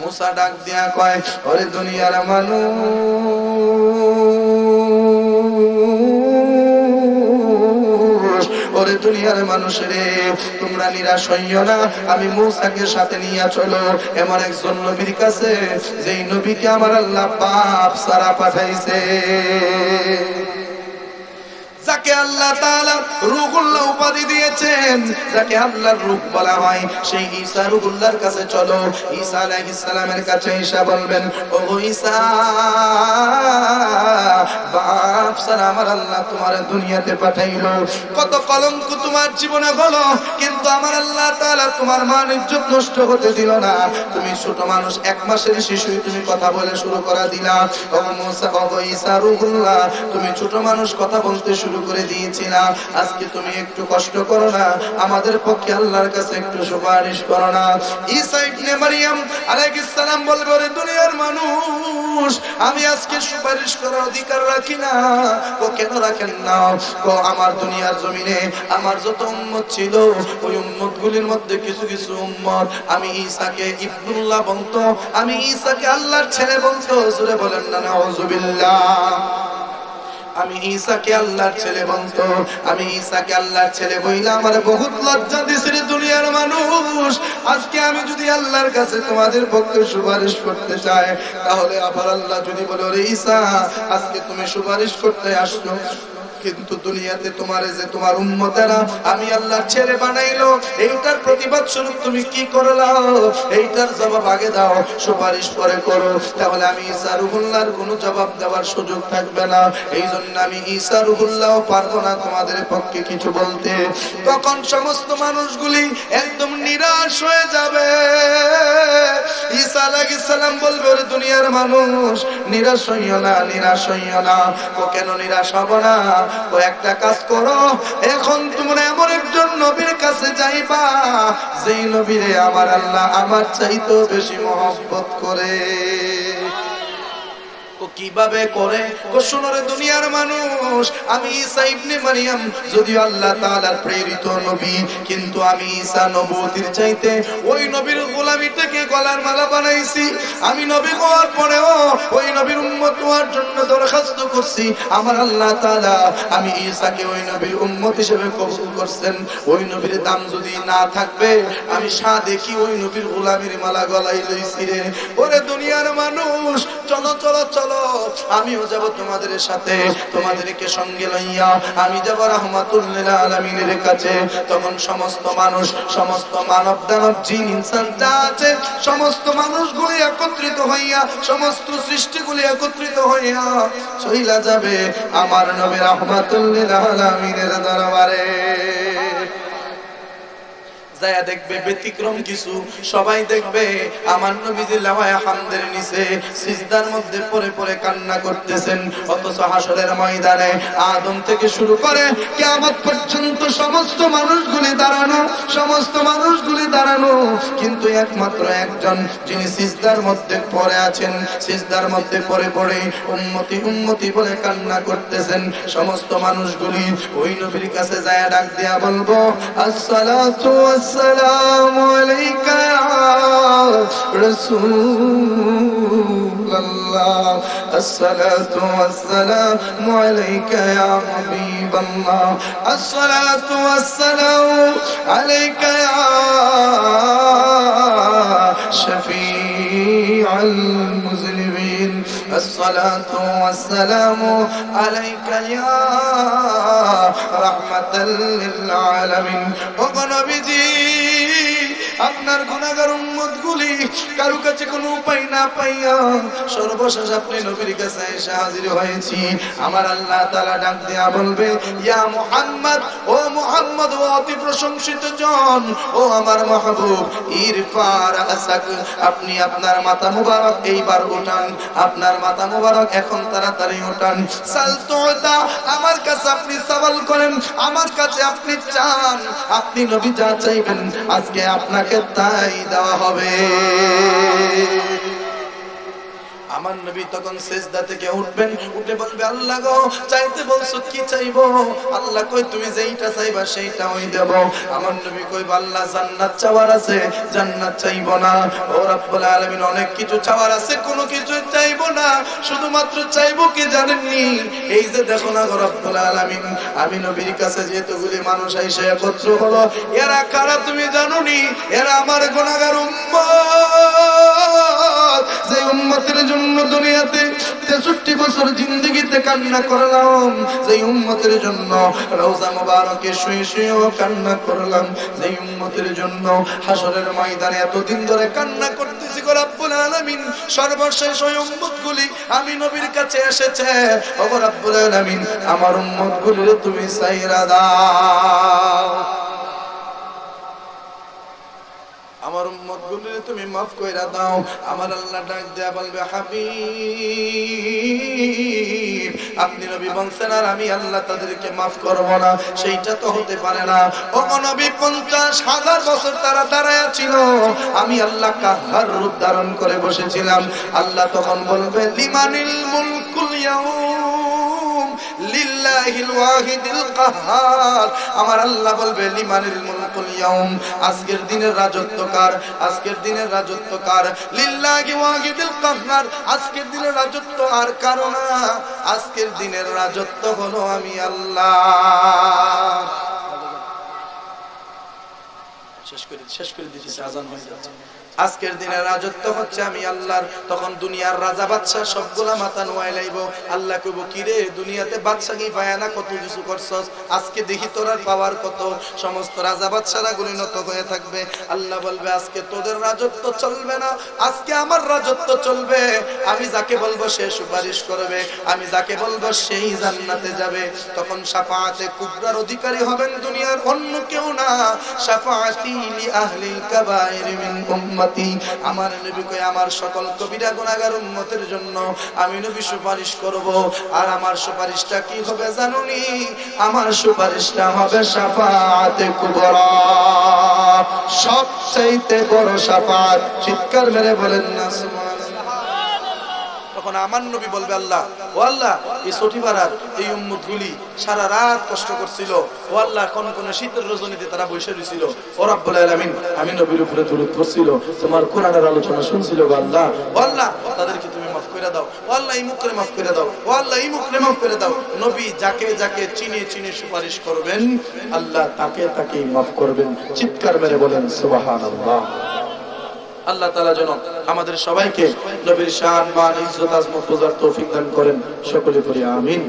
মুসা ডাক দিয়া কয়, ওরে দুনিয়ার মানুষ দুনিয়ার মানুষ রে, তোমরা নিরাশ হইও না, আমি মূসাকে সাথে নিয়ে চলো। এমন একজন নবীর কাছে, যেই নবীকে আমার আল্লাহ পাপ সারা পাঠাইছে। যাকে আল্লাহ তাআলা রূহুল্লাহ উপাধি দিয়েছেন, যাকে আল্লাহর রূহ বলা হয়, সেই ঈসা রূহুল্লাহর কাছে চলো। ঈসা আলাইহিস সালামের কাছে ঈসা বলবেন ও আল্লাহ তোমার পাঠাইলো। কত কলঙ্ক তোমার জীবনে কিন্তু আমার আল্লাহ তোমার নষ্ট হতে দিল না। তুমি ছোট মানুষ, এক মাসের তুমি কথা বলে শুরু করা তুমি ছোট মানুষ, কথা বলতে শুরু করে দিয়েছিলাম। আজকে তুমি একটু কষ্ট করো না, আমাদের পক্ষে আল্লাহর কাছে একটু সুপারিশ করো না। আমি আমার দুনিয়ার আমার যত ছিল, ওই মধ্যে কিছু কিছু আমি বলতো, আমি ঈসাকে আল্লাহর ছেলে বলতো। বলেন না আমি ঈসাকে আল্লাহর ছেলে বলতো। আমি ঈসাকে আল্লাহর ছেলে বইলে আমার বহুত লজ্জা দিছিল দুনিয়ার মানুষ। আজকে আমি যদি আল্লাহর কাছে তোমাদের পক্ষে সুপারিশ করতে চাই, তাহলে আবার আল্লাহ যদি বলে ঈসা, আজকে তুমি সুপারিশ করতে আসছো। কিন্তু দুনিয়াতে তোমার যে তোমার উম্মতেরা, আমি আল্লাহর ছেলে বানাইলো, এইটার প্রতিবাদ স্বরূপ তুমি কি করলাও? এইটার জবাব আগে দাও, সুপারিশ পরে করো। তাহলে আমি ঈসা রুহুল্লাহর কোনো জবাব দেওয়ার সুযোগ থাকবে না। এই জন্য আমি ঈসা রুহুল্লাহ পারব না তোমাদের পক্ষে কিছু বলতে। তখন সমস্ত মানুষগুলি একদম নিরাশ হয়ে যাবে। বলবে দুনিয়ার মানুষ। না না। ও কেন নিরাশ ও একটা কাজ করো। এখন এমন একজন নবীর কাছে নবীরে আমার আল্লাহ আমার চাইতেও বেশি মহব্বত করে। ও কীভাবে করে? ও শুনরে দুনিয়ার মানুষ, আমি ঈসা ইবনে মারিয়াম, যদিও আল্লাহ তাআলার প্রেরিত নবী, কিন্তু আমি ঈসা নবুয়তির চাইতে ওই নবীর গোলামিটাকে গলার মালা বানাইছি। আমি নবী হওয়ার পরেও ওই নবীর উম্মত হওয়ার জন্য দরখাস্ত করছি। আমার আল্লাহ তাআলা, আমি ঈসাকে ওই নবীর উম্মত হিসেবে কবুল করছেন। ওই নবীর দাম যদি না থাকবে, আমি সা দেখি ওই নবীর গোলামির মালা গলায় লইছি রে? ওরে দুনিয়ার মানুষ, চলো চলো চলো। আমিও যাব তোমাদের সাথে, তোমাদেরকে সঙ্গে লইয়া। আমি যাব রহমাতুল্লিল আলমিনের কাছে। তখন সমস্ত মানুষ, সমস্ত মানব দানব জিন, ইনসান যা আছে, সমস্ত মানুষগুলি একত্রিত হইয়া, সমস্ত সৃষ্টিগুলি একত্রিত হইয়া চইলা যাবে আমার নবী রহমাতুল্লিল আলমিনের দরবারে। যায়া দেখবে ব্যতিক্রম কিছু। সবাই দেখবে, আমার নবীজি নিচে সিজদার মধ্যে কান্না করতেছেন। অথচ হাসরের ময়দানে আদম থেকে শুরু করে কিয়ামত পর্যন্ত সমস্ত মানুষগুলি দাঁড়ানো, সমস্ত মানুষগুলি দাঁড়ানো। কিন্তু একমাত্র একজন যিনি সিজদার মধ্যে পড়ে আছেন, সিজদার মধ্যে পড়ে পড়ে উন্মতি উন্মতি বলে কান্না করতেছেন। সমস্ত মানুষগুলি ওই নবীর কাছে যায় ডাক দেয়া বলব, আসসালাতু আসসালামু আলাইকা আলাইকা ইয়া হাবিবাল্লাহ। আসসালাতু আলাইকা الصلاة والسلام عليك يا رحمة للعالمين. وقنبجي আপনার গুণাগার উম্মত গুলি কারও কাছে কোনো উপায় না পাইয়া সর্বশেষ আপনি নবীর কাছে এসে হাজির হয়েছি। আমার আল্লাহ তাআলা ডাক দেয়া বলবে, ইয়া মুহাম্মদ, ও মুহাম্মদ, ও অতি প্রশংসিত জন, ও আমার মাহবুব, ইরফার আসাক, আপনি আপনার মাথা মুবারক এইবার উঠান, আপনার মাথা মুবারক এখন তাড়াতাড়ি উঠান। সালতোদা আমার কাছে আপনি সওয়াল করেন, আমার কাছে আপনি চান, আপনি নবী যা চাইবেন, আজকে আপনাকে তাই দেওয়া হবে। আমার নবী তখন সেজদা থেকে উঠবেন, উঠে বলবে, আল্লাহ গো, চাইতে বলছো কি চাইব? আল্লাহ কই তুমি যেইটা চাইবা সেইটা ওই দেব। আমার নবী কই আল্লাহ, জান্নাত চাওয়ার আছে, জান্নাত চাইব না। ও রব্বুল আলামিন, অনেক কিছু চাওয়ার আছে, কোনো কিছু চাইব না। শুধুমাত্র চাইব কি জানেননি? এই যে দেখো না গো রব্বুল আলামিন, আমি নবীর কাছে যেহেতুগুলি মানুষ এসে একত্র হলো, এরা কারা তুমি জানোনি এরা আমার গুনাহগার উম্মত। উম্মতের জন্য দুনিয়াতে তেষট্টি বছর জিন্দগিতে কান্না করলাম। যে উম্মতের জন্য রওজা মোবারকে শুয়ে শুয়েও কান্না করলাম। যে উম্মতের জন্য হাসরের ময়দানে এতদিন ধরে কান্না করতেছি গো রব্বুল আলামিন। সর্বশেষ ওই উম্মতগুলি আমি নবীর কাছে এসেছে। ও গো রব্বুল আলামিন, আমার উম্মতগুলিরে তুমি সাইরা দাও। মাফ কইরা দাও, আমার আল্লাহ ডাক দেয়া বলবে, হাবিব, আপনি নবী বলছেন আর আমি আল্লাহ তাদেরকে মাফ করব না। সেইটা তো হতে পারে না। ও নবী, পঞ্চাশ হাজার বছর তারা দাঁড়ায় ছিল। আমি আল্লাহ কাহার রূপ ধারণ করে বসেছিলাম। আল্লাহ তখন বলবে, লিমানিল মুলকুল ইয়াউম আমার আল্লাহ বলবে মুলকুল ইয়াউম, আজকের দিনের রাজত্ব কার? আজকের দিনের লিল্লাহি আজকের দিনের রাজত্ব আর আজকের দিনের রাজত্ব হলো আমি আল্লাহ। শেষ করে শেষ করে দিতেছি আজান হয়ে যাচ্ছে। আজকের দিনের রাজত্ব হচ্ছে আমি আল্লাহর, তখন দুনিয়ার রাজা বাদশাহ সবগুলা মাথা নোয়াই লাইব। আল্লাহ কইব কি রে দুনিয়াতে বাদশা কি পায় না কত কিছু করছস? আজকে দেখি তোর আর পাওয়ার কত? সমস্ত রাজা বাদশারা গুলিনত হয়ে থাকবে। আল্লাহ বলবে, আজকে তোদের রাজত্ব চলবে না, আজকে আমার রাজত্ব চলবে। আমি যাকে বলব সে সুপারিশ করবে, আমি যাকে বলব সেই জান্নাতে যাবে। তখন সাফাআতে কুবরার অধিকারী হবেন দুনিয়ার অন্য কেউ না। সাফাআতি লি আহলিল কাবাইর মিন উম্মতি আমার নবী কয় আমার সকল কবিরা গুনাহগার উম্মতের জন্য আমি নবী সুপারিশ করব। আর আমার সুপারিশটা কি হবে জানুনি? আমার সুপারিশটা হবে সাফাআতে কুবরা। সবচাইতে বড় সাফাত চিৎকার মেরে বলেন তখন আমার নবী বলবে আল্লাহ, ও আল্লাহ, এই সঠিপাড়ার এই উম্মত গুলি সারা রাত কষ্ট করছিল। ও আল্লাহ, কোন কোন শীতের রজনীতে তারা বসে রয়েছিল ও রব্বুল আলামিন, আমি নবীর উপরে দরুদ পড়ছিল, তোমার কোরআনের আলোচনা শুনছিল গো আল্লাহ। ও আল্লাহ, তাদেরকে তুমি মাফ করে দাও। ও আল্লাহ, এই মুখরে মাফ করে দাও। ও আল্লাহ, এই মুখরে মাফ করে দাও। নবী যাকে যাকে চিনে চিনে সুপারিশ করবেন, আল্লাহ তাকে তাকে মাফ করবেন। চিৎকার মেরে বলেন, সুবহানাল্লাহ। আল্লাহ তালা যেন আমাদের সবাইকে নবীর শান, মান, ইজ্জত, আজমত, বোঝার তৌফিক দান করেন। সকলে করে আমিন।